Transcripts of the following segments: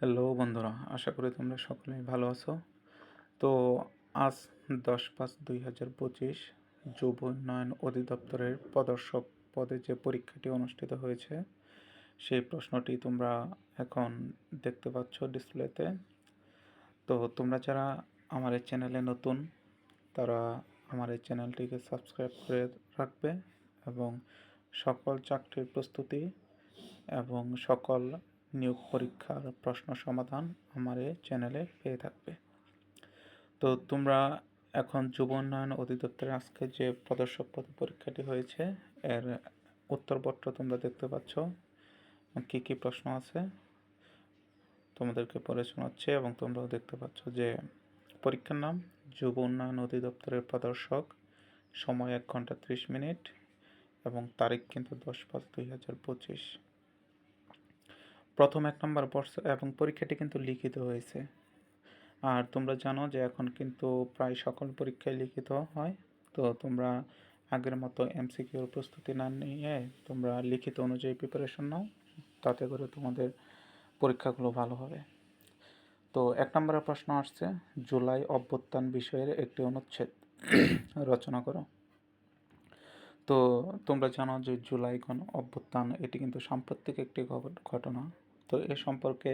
Hello বন্ধুরা, আশা করি তোমরা সকলেই ভালো আছো। তো আজ দশ পাঁচ দুই হাজার পঁচিশ যুব উন্নয়ন অধিদপ্তরের প্রদর্শক পদে যে পরীক্ষাটি অনুষ্ঠিত হয়েছে, সেই প্রশ্নটি তোমরা এখন দেখতে পাচ্ছ ডিসপ্লেতে। তো তোমরা যারা আমার এই চ্যানেলে নতুন, তারা আমার এই চ্যানেলটিকে সাবস্ক্রাইব করে রাখবে এবং সকল চাকরির প্রস্তুতি এবং সকল নিয়োগ পরীক্ষার প্রশ্ন সমাধান আমার চ্যানেলে পেয়ে থাকবে। তো তোমরা এখন যুব উন্নয়ন অধিদপ্তরের আজকে যে প্রদর্শক পদ পরীক্ষাটি হয়েছে, এর উত্তরপত্র তোমরা দেখতে পাচ্ছ। কী কী প্রশ্ন আছে তোমাদেরকে পড়ে শোনাচ্ছে এবং তোমরাও দেখতে পাচ্ছ যে পরীক্ষার নাম যুব উন্নয়ন অধিদপ্তরের প্রদর্শক, সময় এক ঘণ্টা ত্রিশ মিনিট এবং তারিখ কিন্তু দশ পাঁচ দুই হাজার পঁচিশ। প্রথম এক নম্বর বর্ষ এবং পরীক্ষাটি কিন্তু লিখিত হয়েছে। আর তোমরা জানো যে এখন কিন্তু প্রায় সকল পরীক্ষায় লিখিত হয়। তো তোমরা আগের মতো এমসিকিউর প্রস্তুতি না নিয়ে তোমরা লিখিত অনুযায়ী প্রিপারেশন নাও। তাতে করে তোমাদের পরীক্ষাগুলো ভালো হবে। তো এক নম্বরের প্রশ্ন আসছে, জুলাই অভ্যুত্থান বিষয়ের একটি অনুচ্ছেদ। রচনা করো। তো তোমরা জানো যে জুলাই গণ অভ্যুত্থান, এটি কিন্তু সাম্প্রতিক একটি ঘটনা। তো এ সম্পর্কে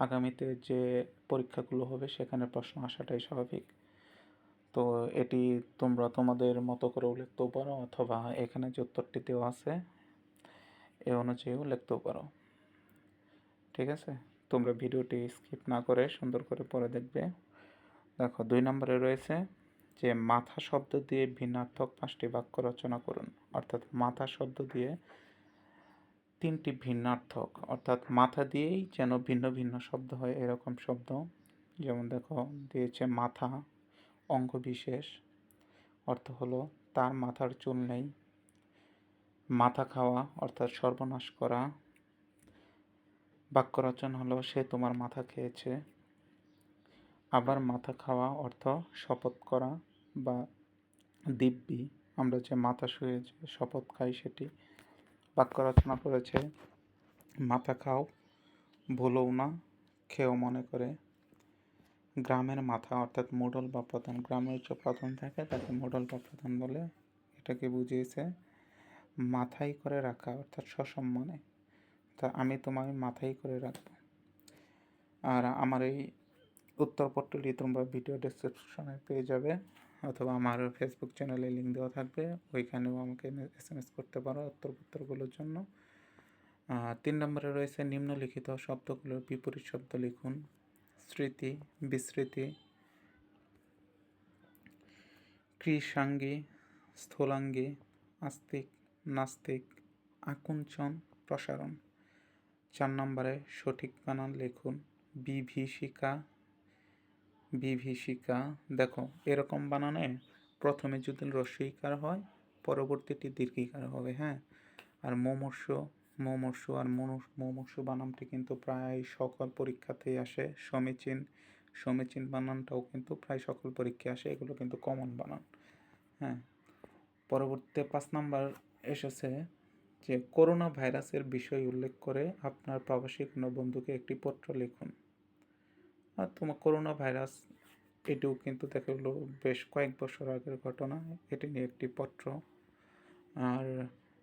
আগামীতে যে পরীক্ষাগুলো হবে সেখানে প্রশ্ন আসাটাই স্বাভাবিক। তো এটি তোমরা তোমাদের মতো করেও লিখতেও পারো অথবা এখানে যে উত্তরটি দেওয়া আছে, এ অনুযায়ীও লিখতেও পারো। ঠিক আছে? তোমরা ভিডিওটি স্কিপ না করে সুন্দর করে পরে দেখবে। দেখো, দুই নম্বরে রয়েছে যে মাথা শব্দ দিয়ে ভিন্নার্থক পাঁচটি বাক্য রচনা করুন। অর্থাৎ মাথা শব্দ দিয়ে তিনটি ভিন্নার্থক, অর্থাৎ মাথা দিয়েই যেন ভিন্ন ভিন্ন শব্দ হয় এরকম শব্দ। যেমন দেখো, দিয়েছে মাথা, অঙ্গ বিশেষ। অর্থ হলো তার মাথার চুল নেই। মাথা খাওয়া, অর্থাৎ সর্বনাশ করা। বাক্য রচনা হলো, সে তোমার মাথা খেয়েছে। আবার মাথা খাওয়া অর্থ শপথ করা বা দিব্যি। আমরা যে মাথা শুয়ে যে শপথ খাই সেটি। বাক্য রচনা করেছে। মাথা খাও, ভুলও না, খেয়েও মনে করে। গ্রামের মাথা অর্থাৎ মোডল বা প্রধান, গ্রামের যে প্রধান থাকে তাকে মোডল বা প্রধান বলে এটাকে বুঝিয়েছে। মাথায় করে রাখা অর্থাৎ সসম্মানে। তা আমি তোমায় মাথায় করে রাখব। আর আমার এই উত্তরপত্রটি তোমরা ভিডিও ডিসক্রিপশনে পেয়ে যাবে। অথবা আমার ফেসবুক চ্যানেলে লিঙ্ক দেওয়া থাকবে। ওইখানেও আমাকে এস এম এস করতে পারো উত্তরপত্রগুলোর জন্য। তিন নম্বরে রয়েছে নিম্নলিখিত শব্দগুলোর বিপরীত শব্দ লিখুন, স্মৃতি, বিস্মৃতি, কৃষাঙ্গী, স্থূলাঙ্গী, আস্তিক, নাস্তিক, আকুঞ্চন, প্রসারণ। চার নম্বরে সঠিক বানান লিখুন, বিভীষিকা বিভীষিকা, দেখো, এরকম বানানে প্রথমে যদি রস্বইকার হয়, পরবর্তীটি দীর্ঘিকার হবে হ্যাঁ? আর মোমর্ষ মোমর্ষ আর মনুষ, মোমর্ষ বানানটি কিন্তু প্রায় সকল পরীক্ষাতেই আসে, সমীচীন সমীচীন বানানটাও কিন্তু প্রায় সকল পরীক্ষায় আসে, এগুলো কিন্তু কমন বানান হ্যাঁ? পরবর্তীতে পাঁচ নাম্বার এসেছে যে, করোনা ভাইরাসের বিষয় উল্লেখ করে আপনার প্রবাসী কোনো বন্ধুকে একটি পত্র লিখুন। আর তোমার করোনা ভাইরাস এটিও কিন্তু দেখা গেলো বেশ কয়েক বছর আগের ঘটনা। এটি নিয়ে একটি পত্র। আর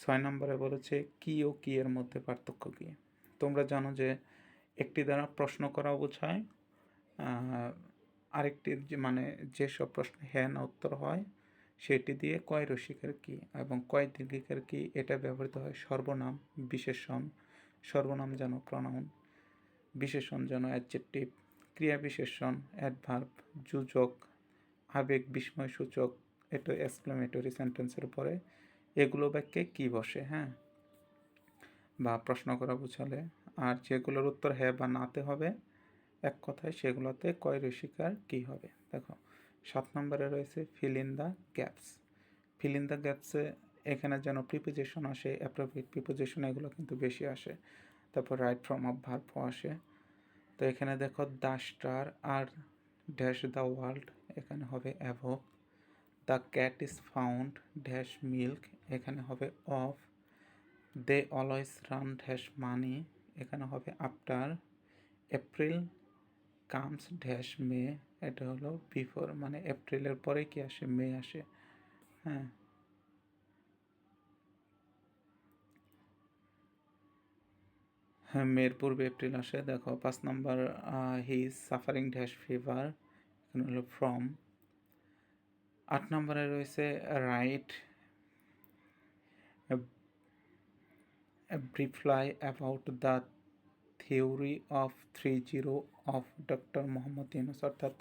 ছয় নম্বরে বলেছে, কি ও কি এর মধ্যে পার্থক্য কী? তোমরা জানো যে একটি দ্বারা প্রশ্ন করা বোঝায় আরেকটি মানে যেসব প্রশ্ন হ্যাঁ উত্তর হয়, সেটি দিয়ে কয় রসিকের কি এবং কয় দীর্ঘিকের কি, এটা ব্যবহৃত হয় সর্বনাম, বিশেষণ, সর্বনাম যেন প্রনাউন বিশেষণ যেন অ্যাডজেক্টিভ ক্রিয়া বিশেষণ অ্যাডভার্ব যুজক, আবেগ বিস্ময় সূচক এটা এক্সক্লামেটরি সেন্টেন্সের পরে এগুলো বাক্যে কি বসে হ্যাঁ? বা প্রশ্ন করা বুঝালে, আর যেগুলোর উত্তর হ্যাঁ বা নাতে হবে, এক কথায় সেগুলোতে কয় রসিকার কি হবে? দেখো, সাত নম্বরে রয়েছে fill in the gaps fill in the গ্যাপসে এখানে যেন প্রিপোজিশন আসে অ্যাপ্রোপ্রিয়েট প্রিপোজিশন এগুলো কিন্তু বেশি আসে। তারপর রাইট ফ্রম অফ ভার্ভ আসে। তো এখানে দেখো দ্য স্টার আর ড্যাশ দ্য ওয়ার্ল্ড, এখানে হবে above. The cat is fond, dash milk, এখানে হবে of. They always run, dash money, এখানে হবে after. April comes, dash May, এটা হলো বিফোর মানে এপ্রিলের পরে কি আসে, মে আসে। হ্যাঁ। মের পূর্বে এপ্রিল আসে। দেখো, পাঁচ নম্বর he is suffering dash fever হলো ফ্রম। আট নম্বরে রয়েছে write briefly about the theory of three zero of doctor Mohammad Yunus. অর্থাৎ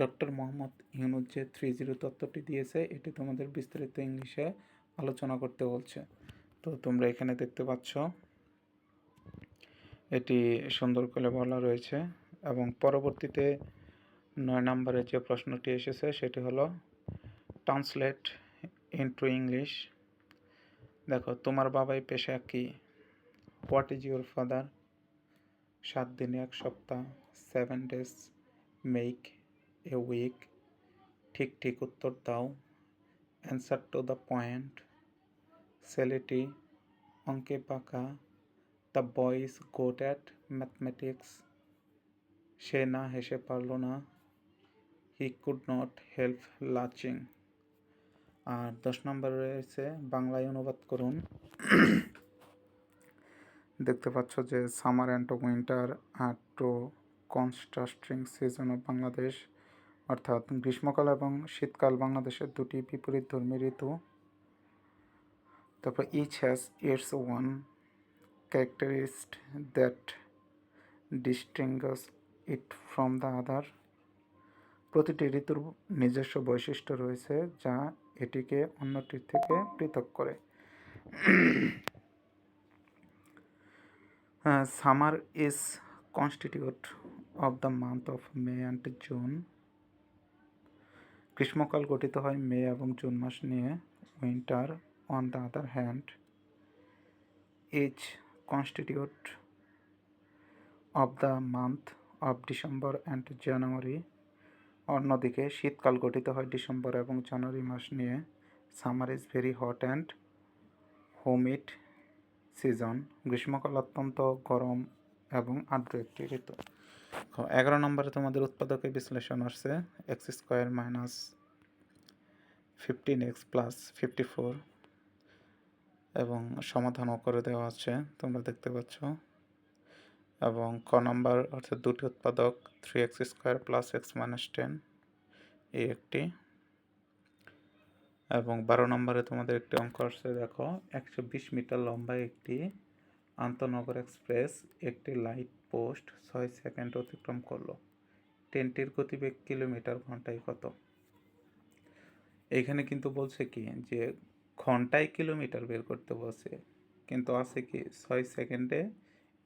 ডক্টর মোহাম্মদ ইউনুস যে থ্রি জিরো তত্ত্বটি দিয়েছে, এটি তোমাদের বিস্তারিত ইংলিশে আলোচনা করতে বলছে। তো তোমরা এখানে দেখতে পাচ্ছ এটি সুন্দর করে বলা রয়েছে এবং পরবর্তীতে নয় নম্বরে যে প্রশ্নটি এসেছে সেটি হলো ট্রান্সলেট ইনটু ইংলিশ দেখো, তোমার বাবাই পেশা কি? হোয়াট ইজ ইউর ফাদার সাত দিনে, এক সপ্তাহ seven days make a week ঠিক ঠিক উত্তর দাও। অ্যান্সার টু দ্য পয়েন্ট ছেলেটি অঙ্কে পাকা the boys got at mathematics সে না হেসে পারল না। হি কুড নট হেল্প লাচিং আর দশ নম্বর রয়েছে বাংলায় অনুবাদ করুন। দেখতে পাচ্ছ যে summer and winter are two contrasting season of Bangladesh, অর্থাৎ গ্রীষ্মকাল এবং শীতকাল বাংলাদেশের দুটি বিপরীত ধর্মী ঋতু। তারপর each has its own characteristic that distinguishes it from the other প্রতিটি ঋতুর নিজস্ব বৈশিষ্ট্য রয়েছে যা এটিকে অন্যটির থেকে পৃথক করে। Summer is constitute of the month of May and June. গ্রীষ্মকাল গঠিত হয় মে এবং জুন মাস নিয়ে, winter on the other hand. Is constitute of the month of December and January অন্যদিকে শীতকাল গঠিত হয় ডিসেম্বর এবং জানুয়ারি মাস নিয়ে। Summer is very hot and humid season গ্রীষ্মকাল অত্যন্ত গরম এবং আর্দ্র একটি ঋতু। এগারো নম্বরে তোমাদের উৎপাদকের বিশ্লেষণ আসছে। X square minus fifteen x plus fifty four এবং সমাধানও করে দেওয়া আছে, তোমরা দেখতে পাচ্ছ। এবং ক নম্বর অর্থাৎ দুটি উৎপাদক three x square plus x minus ten এই একটি। এবং বারো নম্বরে তোমাদের একটি অঙ্ক আসছে, দেখো, একশো বিশ মিটার লম্বা একটি আন্তনগর এক্সপ্রেস একটি লাইট পোস্ট ছয় সেকেন্ড অতিক্রম করল। ট্রেনটির গতিবেগ কিলোমিটার ঘন্টায় কত? এখানে কিন্তু বলছে কি, যে ঘন্টায় কিলোমিটার বের করতে বলছে কিন্তু আছে কি, ছয় সেকেন্ডে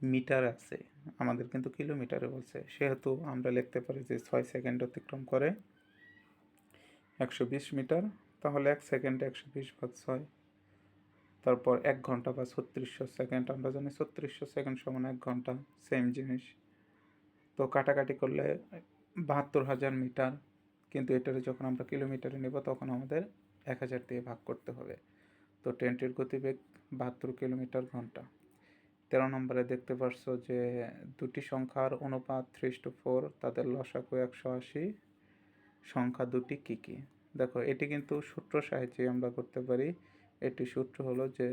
মিটার আছে। আমাদের কিন্তু কিলোমিটারে বলছে সেহেতু আমরা লিখতে পারি যে ছয় সেকেন্ড অতিক্রম করে একশো বিশ মিটার। তাহলে এক সেকেন্ডে একশো বিশ ভাগ ছয়। তারপর এক ঘণ্টা বা ছত্রিশশো সেকেন্ড। আমরা জানি ছত্রিশশো সেকেন্ড সমান এক ঘণ্টা সেম জিনিস। তো কাটাকাটি করলে বাহাত্তর হাজার মিটার। কিন্তু এটারে যখন আমরা কিলোমিটারে নেব, তখন আমাদের এক হাজার দিয়ে ভাগ করতে হবে। তো ট্রেনটির গতিবেগ বাহাত্তর কিলোমিটার ঘণ্টা। তেরো নম্বরে দেখতে পারছ যে দুটি সংখ্যার অনুপাত থ্রি টু ফোর, তাদের লসাকু একশো আশি। সংখ্যা দুটি কী কী? দেখো, এটি কিন্তু সূত্র সাহায্যে আমরা করতে পারি। এটি সূত্র হলো যে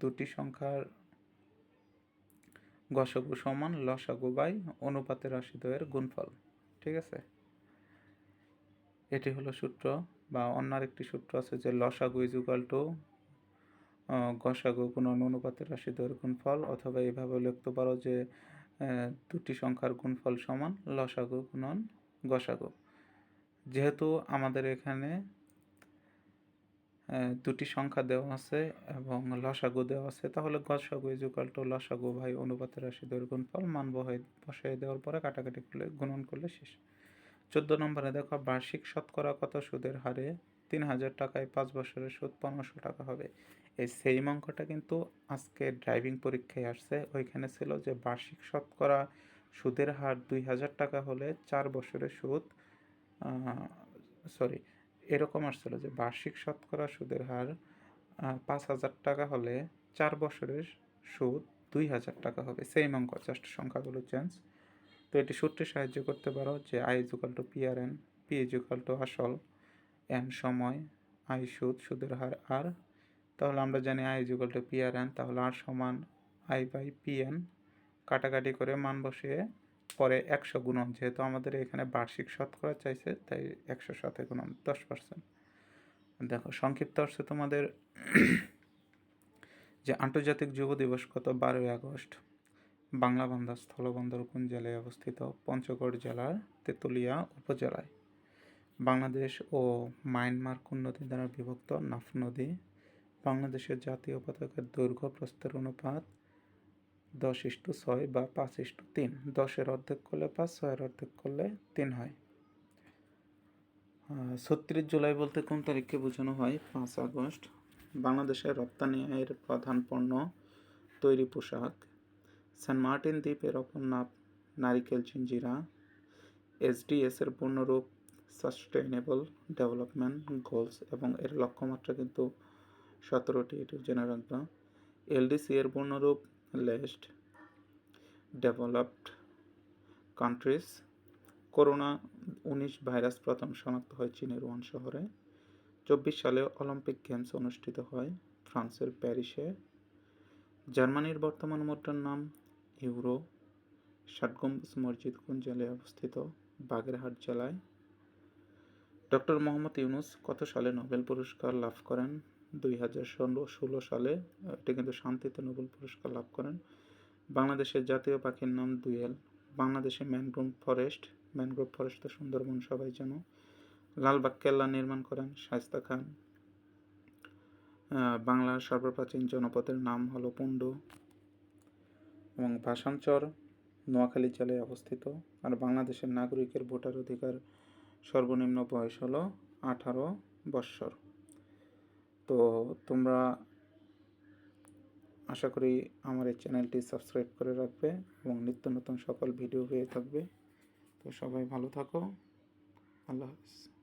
দুটি সংখ্যার গসগু সমান লসাগু বাই অনুপাতের রাশিদ্বয়ের গুণফল। ঠিক আছে? এটি হলো সূত্র। বা অন্য একটি সূত্র আছে যে লসাগু ইজ টু গসাগু গুণন অনুপাতের রাশি রাশিদ্বয়ের গুণফল অথবা এইভাবে লিখতে পারো যে দুটি সংখ্যার গুণফল সমান লসাগু গুণন গসাগু। যেহেতু আমাদের এখানে দুটি সংখ্যা দেওয়া আছে এবং লসাগু দেওয়া আছে, তাহলে গসাগু ইজুকাল টু লসাগু ভাই অনুপাতের রাশি দৈর গুণফল মান বহাই, বসাই দেওয়ার পরে কাটাকাটি করলে, গুণন করলে শেষ। চোদ্দ নম্বরে দেখো, বার্ষিক শতকরা কত সুদের হারে তিন হাজার টাকায় পাঁচ বছরের সুদ পনেরোশো টাকা হবে। এই সেম অঙ্কটা কিন্তু আজকে ড্রাইভিং পরীক্ষায় আসছে। ওইখানে ছিল যে বার্ষিক শতকরা সুদের হার দুই হাজার টাকা হলে চার বছরের সুদ সরি এরকম আসছিল যে বার্ষিক শতকরা সুদের হার পাঁচ হাজার টাকা হলে চার বছরের সুদ দুই হাজার টাকা হবে। সেম অঙ্ক জাস্ট সংখ্যাগুলো চেঞ্জ তো এটি সূত্রে সাহায্য করতে পারো যে I equal to P R N P equal to আসল এন সময় আই সুদ, সুদের হার আর তাহলে আমরা জানি I equal to P R N তাহলে আর সমান আই বাই পি এন কাটাকাটি করে মান বসিয়ে পরে একশো গুণন, যেহেতু আমাদের এখানে বার্ষিক শতকরা চাইছে, তাই একশো সাথে গুণন, দশ পার্সেন্ট দেখো, সংক্ষিপ্ত অর্থে তোমাদের যে আন্তর্জাতিক যুব দিবস কত? বারোই আগস্ট। বাংলা বান্দা স্থলবন্দর কোন জেলায় অবস্থিত পঞ্চগড় জেলার তেঁতুলিয়া উপজেলায়। বাংলাদেশ ও মায়ানমার কোন নদী দ্বারা বিভক্ত নাফ নদী বাংলাদেশের জাতীয় পতাকার দৈর্ঘ্য প্রস্তর অনুপাত দশ ইস্টু ছয় বা পাঁচ ইস্টু তিন। দশের অর্ধেক করলে পাঁচ, ছয়ের অর্ধেক করলে তিন হয়। ছত্রিশ জুলাই বলতে কোন তারিখকে বোঝানো হয়? পাঁচ আগস্ট। বাংলাদেশের রপ্তানি আয়ের প্রধান পণ্য তৈরি পোশাক। সেন্ট মার্টিন দ্বীপের অপর নাম নারিকেল জিঞ্জিরা এসডিএস এর পূর্ণরূপ সাস্টেইনেবল ডেভেলপমেন্ট গোলস এবং এর লক্ষ্যমাত্রা কিন্তু সতেরোটি, এটি জেনে রাখবা। এলডিসি এর পূর্ণরূপ লেস্ট ডেভেলপড কান্ট্রিজ করোনা উনিশ ভাইরাস প্রথম শনাক্ত হয় চীনের ওয়ান শহরে, চব্বিশ সালে অলিম্পিক গেমস অনুষ্ঠিত হয় ফ্রান্সের প্যারিসে। জার্মানির বর্তমান মুদ্রার নাম ইউরো ষাট গম্বুজ মসজিদ কোন জেলায় অবস্থিত? বাগেরহাট জেলায়। ডক্টর মোহাম্মদ ইউনুস কত সালে নোবেল পুরস্কার লাভ করেন? দুই হাজার ষোলো ষোলো সালে, এটি কিন্তু শান্তিতে নোবেল পুরস্কার লাভ করেন। বাংলাদেশের জাতীয় পাখির নাম দুয়েল বাংলাদেশে ম্যানগ্রোভ ফরেস্ট ম্যানগ্রোভ ফরেস্ট তো সুন্দরবন সবাই জানো। লালবাগ কেল্লা নির্মাণ করেন শায়স্তা খান। বাংলার সর্বপ্রাচীন জনপদের নাম হলো পুণ্ড এবং ভাষাঞ্চর নোয়াখালী জেলায় অবস্থিত আর বাংলাদেশের নাগরিকের ভোটার অধিকার সর্বনিম্ন বয়স হলো আঠারো বৎসর। তো তোমরা আশা করি আমার এই চ্যানেলটি সাবস্ক্রাইব করে রাখবে এবং নিত্য নতুন সকল ভিডিও পেয়ে থাকবে। তো সবাই ভালো থাকো। আল্লাহ হাফিজ।